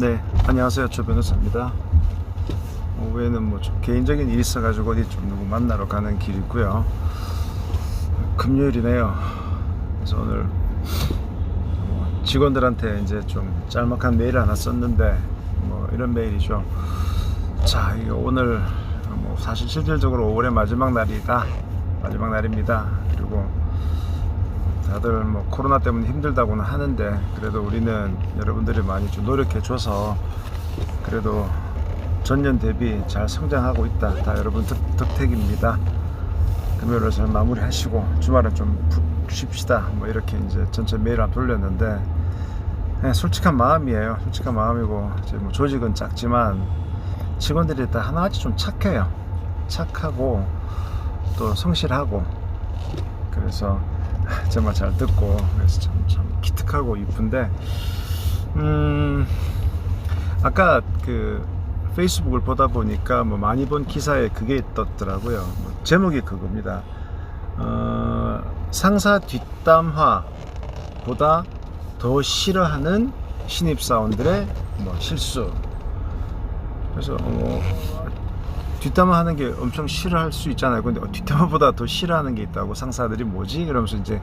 네, 안녕하세요. 조 변호사입니다. 오후에는 뭐좀 개인적인 일이 있어가지고 어디 좀 누구 만나러 가는 길이고요. 금요일이네요. 그래서 오늘 뭐 직원들한테 이제 좀 짤막한 메일 하나 썼는데 뭐 이런 메일이죠. 자, 이거 오늘 뭐 사실 실질적으로 5월의 마지막 날이다. 마지막 날입니다. 그리고 다들 뭐 코로나 때문에 힘들다고는 하는데 그래도 우리는 여러분들이 많이 좀 노력해 줘서 그래도 전년 대비 잘 성장하고 있다. 다 여러분 덕, 덕택입니다. 금요일을 잘 마무리하시고 주말은 좀 푹 쉽시다. 뭐 이렇게 이제 전체 메일 안 돌렸는데 그냥 솔직한 마음이에요. 솔직한 마음이고 이제 뭐 조직은 작지만 직원들이 다 하나같이 좀 착해요. 착하고 또 성실하고 그래서 정말 잘 듣고 그래서 참, 참 기특하고 이쁜데 음 아까 그 페이스북을 보다 보니까 뭐 많이 본 기사에 그게 떴더라고요. 뭐 제목이 그겁니다. 어, 상사 뒷담화보다 더 싫어하는 신입사원들의 뭐 실수. 그래서 어, 뒷담화 하는 게 엄청 싫어할 수 있잖아요. 근데 어, 뒷담화보다 더 싫어하는 게 있다고 상사들이 뭐지? 이러면서 이제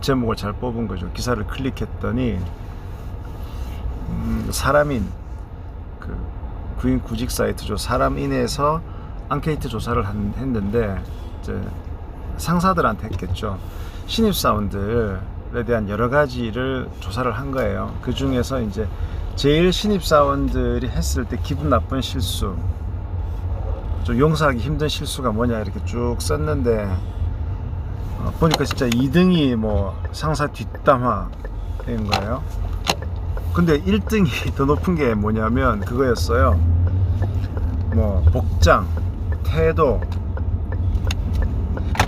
제목을 잘 뽑은 거죠. 기사를 클릭했더니 음, 사람인 그 구인 구직 사이트죠. 사람인에서 앙케이트 조사를 한- 했는데 이제 상사들한테 했겠죠. 신입 사원들에 대한 여러 가지를 조사를 한 거예요. 그 중에서 이제 제일 신입 사원들이 했을 때 기분 나쁜 실수 좀 용서하기 힘든 실수가 뭐냐 이렇게 쭉 썼는데 어, 보니까 진짜 2등이 뭐 상사 뒷담화인 거예요. 근데 1등이 더 높은 게 뭐냐면 그거였어요. 뭐 복장, 태도,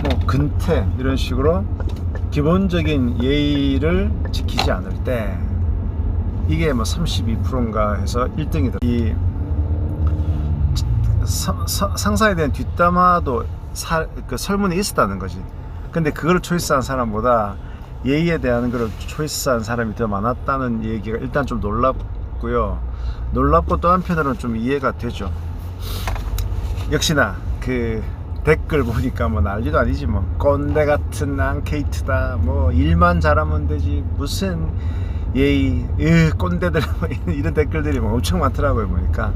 뭐 근태 이런 식으로 기본적인 예의를 지키지 않을 때 이게 뭐 32%인가 해서 1등이다. 이 상사에 대한 뒷담화도 사, 그 설문에 있었다는 거지. 근데 그걸 초이스한 사람보다 예의에 대한 걸 초이스한 사람이 더 많았다는 얘기가 일단 좀 놀랍고요. 놀랍고 또 한편으로는 좀 이해가 되죠. 역시나 그 댓글 보니까 뭐 난리도 아니지 뭐 꼰대 같은 앙케이트다 뭐 일만 잘하면 되지 무슨 예의 으 꼰대들 뭐 이런 댓글들이 뭐 엄청 많더라고요 보니까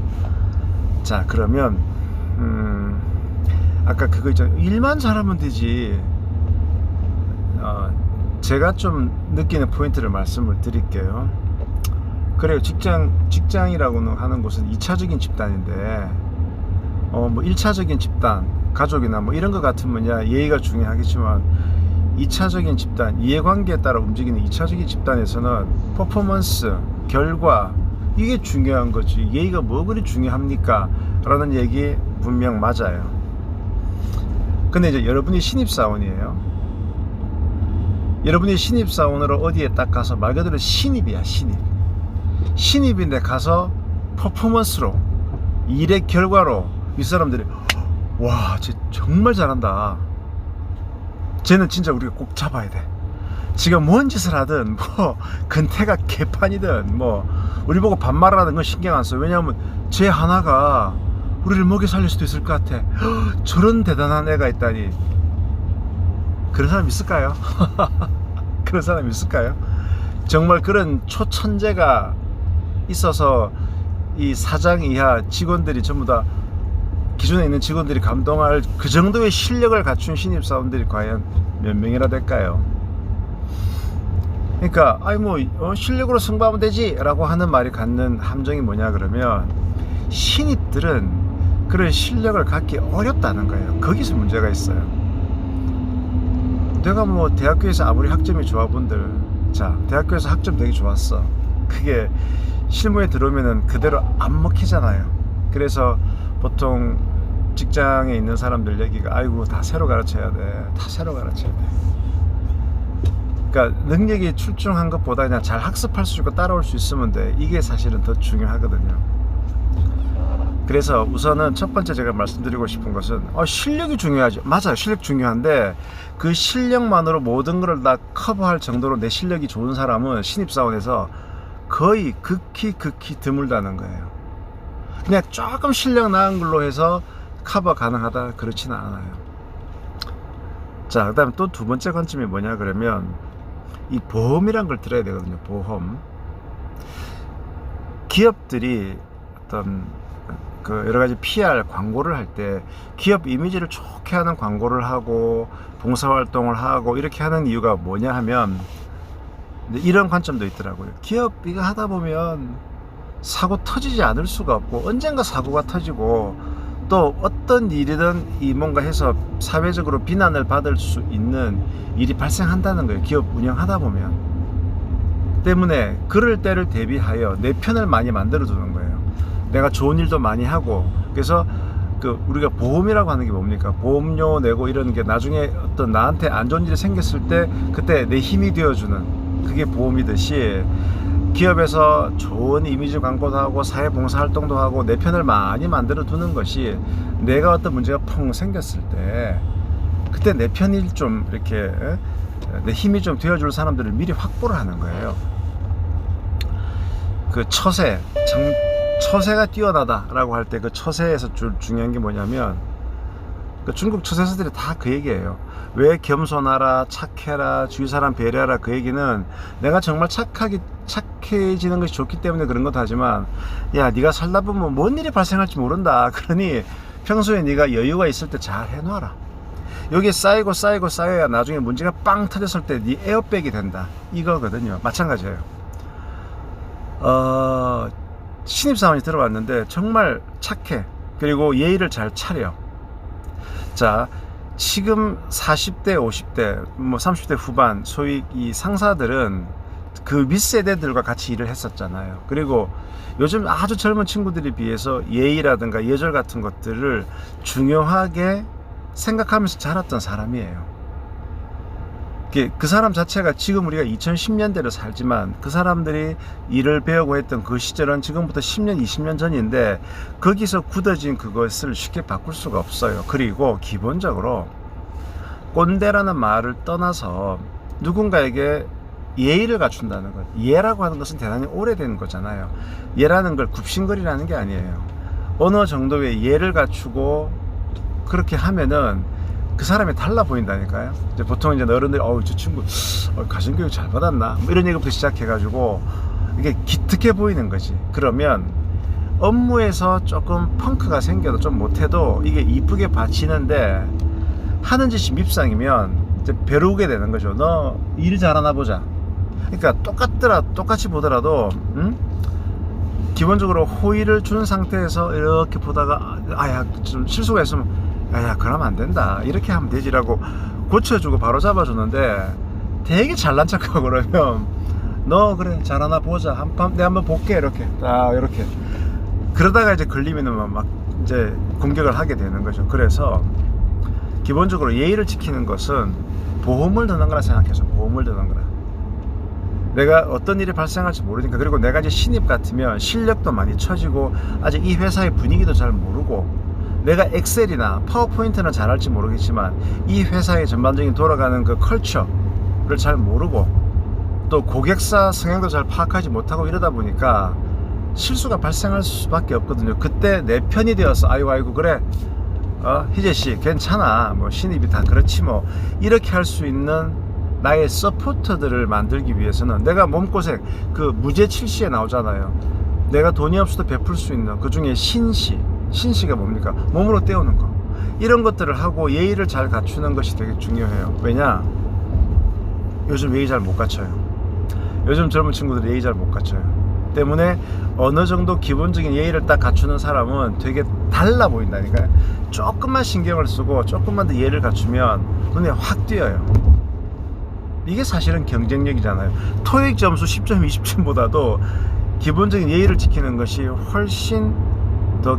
자 그러면 음 아까 그거 있잖아요. 일만 잘하면 되지. 어, 제가 좀 느끼는 포인트를 말씀을 드릴게요. 그래요. 직장 직장이라고는 하는 곳은 2차적인 집단인데 어 뭐 1차적인 집단 가족이나 뭐 이런 것 같으면 야 예의가 중요하겠지만 2차적인 집단 이해관계에 따라 움직이는 2차적인 집단에서는 퍼포먼스 결과 이게 중요한 거지. 예의가 뭐 그리 중요합니까? 라는 얘기 분명 맞아요. 근데 이제 여러분이 신입사원이에요. 여러분이 신입사원으로 어디에 딱 가서 말 그대로 신입이야 신입. 신입인데 가서 퍼포먼스로 일의 결과로 이 사람들이 와 쟤 정말 잘한다. 쟤는 진짜 우리가 꼭 잡아야 돼. 지가 뭔 짓을 하든 뭐 근태가 개판이든 뭐 우리 보고 반말하는 건 신경 안 써. 왜냐하면 쟤 하나가 우리를 먹여 살릴 수도 있을 것 같아. 헉, 저런 대단한 애가 있다니. 그런 사람 있을까요? 그런 사람 있을까요? 정말 그런 초천재가 있어서 이 사장 이하 직원들이 전부 다 기존에 있는 직원들이 감동할 그 정도의 실력을 갖춘 신입사원들이 과연 몇 명이나 될까요? 그러니까 아이 뭐 어, 실력으로 승부하면 되지라고 하는 말이 갖는 함정이 뭐냐 그러면 신입들은 그런 실력을 갖기 어렵다는 거예요. 거기서 문제가 있어요. 내가 뭐 대학교에서 아무리 학점이 좋아 본들 자 대학교에서 학점 되게 좋았어. 그게 실무에 들어오면은 그대로 안 먹히잖아요. 그래서 보통 직장에 있는 사람들 얘기가 아이고 다 새로 가르쳐야 돼. 다 새로 가르쳐야 돼. 그러니까 능력이 출중한 것보다 그냥 잘 학습할 수 있고 따라올 수 있으면 돼. 이게 사실은 더 중요하거든요. 그래서 우선은 첫 번째 제가 말씀드리고 싶은 것은 어, 실력이 중요하죠. 맞아요. 실력 중요한데 그 실력만으로 모든 걸 다 커버할 정도로 내 실력이 좋은 사람은 신입사원에서 거의 극히 극히 드물다는 거예요. 그냥 조금 실력 나은 걸로 해서 커버 가능하다 그렇지는 않아요. 자, 그다음에 또두 번째 관점이 뭐냐 그러면 이 보험이란 걸 들어야 되거든요. 보험. 기업들이 어떤 그 여러 가지 PR 광고를 할 때 기업 이미지를 좋게 하는 광고를 하고 봉사활동을 하고 이렇게 하는 이유가 뭐냐 하면 이런 관점도 있더라고요. 기업 이거 하다 보면 사고 터지지 않을 수가 없고 언젠가 사고가 터지고 또 어떤 일이든 이 뭔가 해서 사회적으로 비난을 받을 수 있는 일이 발생한다는 거예요. 기업 운영하다 보면. 때문에 그럴 때를 대비하여 내 편을 많이 만들어 두는 거예요. 내가 좋은 일도 많이 하고 그래서 그 우리가 보험이라고 하는 게 뭡니까? 보험료 내고 이런 게 나중에 어떤 나한테 안 좋은 일이 생겼을 때 그때 내 힘이 되어주는 그게 보험이듯이 기업에서 좋은 이미지 광고도 하고 사회 봉사 활동도 하고 내 편을 많이 만들어 두는 것이 내가 어떤 문제가 펑 생겼을 때 그때 내 편이 좀 이렇게 에? 내 힘이 좀 되어줄 사람들을 미리 확보를 하는 거예요. 그 처세, 정, 처세가 뛰어나다라고 할 때 그 처세에서 주, 중요한 게 뭐냐면 그 중국 처세서들이 다 그 얘기예요. 왜 겸손하라, 착해라, 주위 사람 배려하라 그 얘기는 내가 정말 착하게 착해지는 것이 좋기 때문에 그런 것도 하지만 야 네가 살다 보면 뭔 일이 발생할지 모른다. 그러니 평소에 네가 여유가 있을 때 잘 해놔라. 여기 쌓이고 쌓이고 쌓여야 나중에 문제가 빵 터졌을 때 네 에어백이 된다. 이거거든요. 마찬가지예요. 어, 신입사원이 들어왔는데 정말 착해. 그리고 예의를 잘 차려. 자, 지금 40대, 50대, 뭐 30대 후반, 소위 이 상사들은 그 윗세대들과 같이 일을 했었잖아요. 그리고 요즘 아주 젊은 친구들에 비해서 예의라든가 예절 같은 것들을 중요하게 생각하면서 자랐던 사람이에요. 그- 그 사람 자체가 지금 우리가 2010년대를 살지만 그 사람들이 일을 배우고 했던 그 시절은 지금부터 10년, 20년 전인데 거기서 굳어진 그것을 쉽게 바꿀 수가 없어요. 그리고 기본적으로 꼰대라는 말을 떠나서 누군가에게 예의를 갖춘다는 것. 예라고 하는 것은 대단히 오래된 거잖아요. 예라는 걸 굽신거리라는 게 아니에요. 어느 정도의 예를 갖추고 그렇게 하면은 그 사람이 달라 보인다니까요. 이제 보통 이제 어른들이 어우 저 친구 어, 가정교육 잘 받았나 뭐 이런 얘기부터 시작해가지고 이게 기특해 보이는 거지. 그러면 업무에서 조금 펑크가 생겨도 좀 못해도 이게 이쁘게 받치는데 하는 짓이 밉상이면 이제 벼르게 되는 거죠. 너 일 잘하나 보자. 그러니까 똑같더라 똑같이 보더라도 응? 기본적으로 호의를 준 상태에서 이렇게 보다가 아야 좀 실수가 있으면 야야 그러면 안 된다. 이렇게 하면 되지라고 고쳐주고 바로 잡아주는데 되게 잘난 척하고 그러면 너 그래 잘하나 보자. 한번 내 한번 볼게. 이렇게. 딱 이렇게. 그러다가 이제 걸리면은 막 이제 공격을 하게 되는 거죠. 그래서 기본적으로 예의를 지키는 것은 보험을 드는 거라 생각해서 보험을 드는 거라. 내가 어떤 일이 발생할지 모르니까. 그리고 내가 이제 신입 같으면 실력도 많이 처지고 아직 이 회사의 분위기도 잘 모르고 내가 엑셀이나 파워포인트는 잘할지 모르겠지만 이 회사의 전반적인 돌아가는 그 컬처를 잘 모르고 또 고객사 성향도 잘 파악하지 못하고 이러다 보니까 실수가 발생할 수밖에 없거든요. 그때 내 편이 되어서 아이고 아이고 그래 어 희재 씨 괜찮아 뭐 신입이 다 그렇지 뭐 이렇게 할 수 있는 나의 서포터들을 만들기 위해서는 내가 몸고생 그 무죄 칠시에 나오잖아요. 내가 돈이 없어도 베풀 수 있는 그 중에 신시 신시가 뭡니까? 몸으로 때우는 거. 이런 것들을 하고 예의를 잘 갖추는 것이 되게 중요해요. 왜냐? 요즘 예의 잘 못 갖춰요. 요즘 젊은 친구들이 예의 잘 못 갖춰요. 때문에 어느 정도 기본적인 예의를 딱 갖추는 사람은 되게 달라 보인다니까요. 조금만 신경을 쓰고 조금만 더 예의를 갖추면 눈에 확 띄어요. 이게 사실은 경쟁력이잖아요. 토익 점수 10점, 20점보다도 기본적인 예의를 지키는 것이 훨씬 더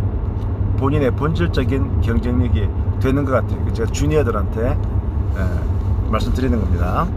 본인의 본질적인 경쟁력이 되는 것 같아요. 제가 주니어들한테 에, 말씀드리는 겁니다.